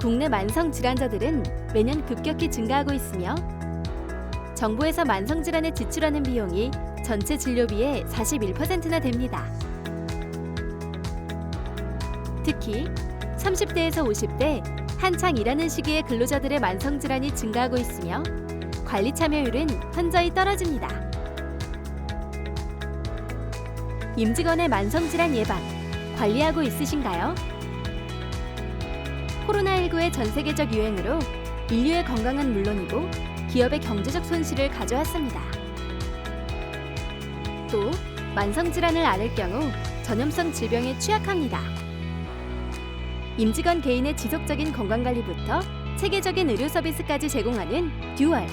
국내 만성 질환자들은 매년 급격히 증가하고 있으며 정부에서 만성 질환에 지출하는 비용이 전체 진료비의 41%나 됩니다. 특히 30대에서 50대 한창 일하는 시기의 근로자들의 만성 질환이 증가하고 있으며 관리 참여율은 현저히 떨어집니다. 임직원의 만성 질환 예방 관리하고 있으신가요? 코로나19의 전 세계적 유행으로 인류의 건강은 물론이고 기업의 경제적 손실을 가져왔습니다. 또 만성 질환을 앓을 경우 전염성 질병에 취약합니다. 임직원 개인의 지속적인 건강 관리부터 체계적인 의료 서비스까지 제공하는 듀얼.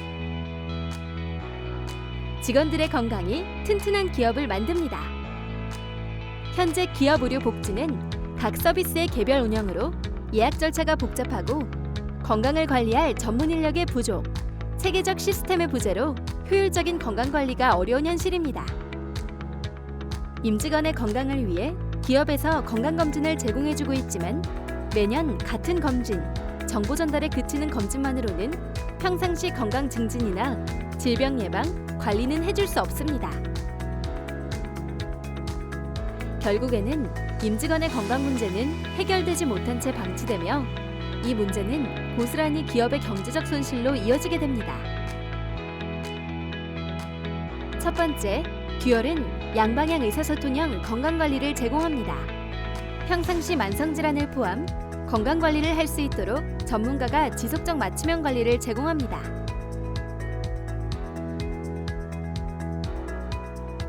직원들의 건강이 튼튼한 기업을 만듭니다. 현재 기업 의료 복지는 각 서비스의 개별 운영으로 예약 절차가 복잡하고 건강을 관리할 전문 인력의 부족, 체계적 시스템의 부재로 효율적인 건강 관리가 어려운 현실입니다. 임직원의 건강을 위해 기업에서 건강 검진을 제공해주고 있지만 매년 같은 검진, 정보 전달에 그치는 검진만으로는 평상시 건강 증진이나 질병 예방, 관리는 해줄 수 없습니다. 결국에는 임직원의 건강 문제는 해결되지 못한 채 방치되며 이 문제는 고스란히 기업의 경제적 손실로 이어지게 됩니다. 첫 번째, 듀얼은 양방향 의사소통형 건강관리를 제공합니다. 평상시 만성질환을 포함 건강관리를 할 수 있도록 전문가가 지속적 맞춤형 관리를 제공합니다.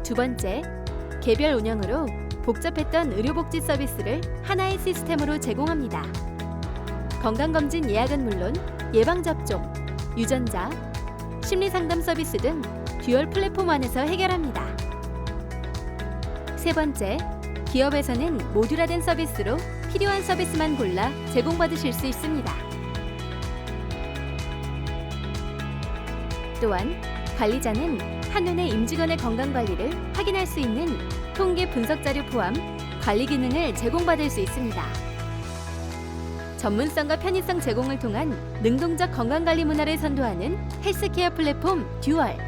두 번째, 개별 운영으로 복잡했던 의료복지 서비스를 하나의 시스템으로 제공합니다. 건강검진 예약은 물론 예방접종, 유전자, 심리상담 서비스 등 듀얼 플랫폼 안에서 해결합니다. 세 번째, 기업에서는 모듈화된 서비스로 필요한 서비스만 골라 제공받으실 수 있습니다. 또한 관리자는 한눈에 임직원의 건강 관리를 확인할 수 있는 통계 분석 자료 포함 관리 기능을 제공받을 수 있습니다. 전문성과 편의성 제공을 통한 능동적 건강 관리 문화를 선도하는 헬스케어 플랫폼 듀얼.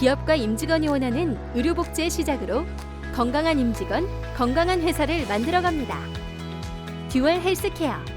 기업과 임직원이 원하는 의료 복지의 시작으로 건강한 임직원, 건강한 회사를 만들어갑니다. 듀얼 헬스케어.